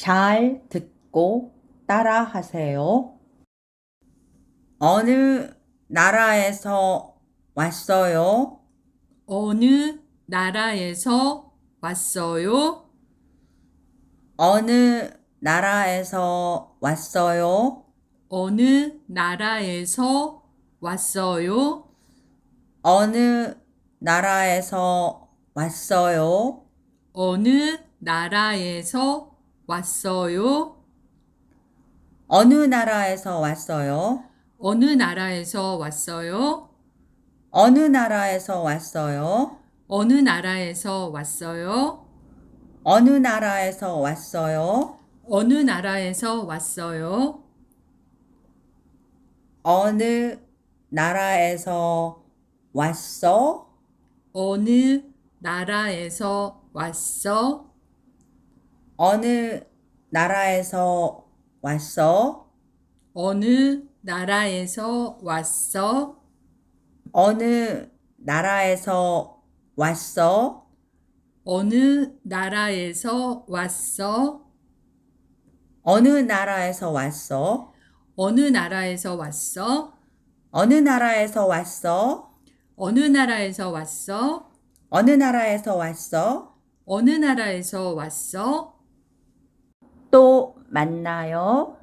잘 듣고 따라 하세요. 어느 나라에서 왔어요? 어느 나라에서 왔어요? 어느 나라에서 왔어요? 어느 나라에서 왔어요? 어느 나라에서 왔어요? 어느 나라에서 왔어요? 어느 나라에서 왔어요? 어느 나라에서 왔어요? 어느 나라에서 왔어요? 어느 나라에서 왔어요? 어느 나라에서 왔어요? 어느 나라에서 왔어요? 어느 나라에서 왔어? 어느 나라에서 왔어? 어느 나라에서 왔어? 어느 나라에서 왔어? 어느 나라에서 왔어? 어느 나라에서 왔어? 어느 나라에서 왔어? 어느 나라에서 왔어? 어느 나라에서 왔어? 어느 나라에서 왔어? 어느 나라에서 왔어? 어느 나라에서 왔어? 또 만나요.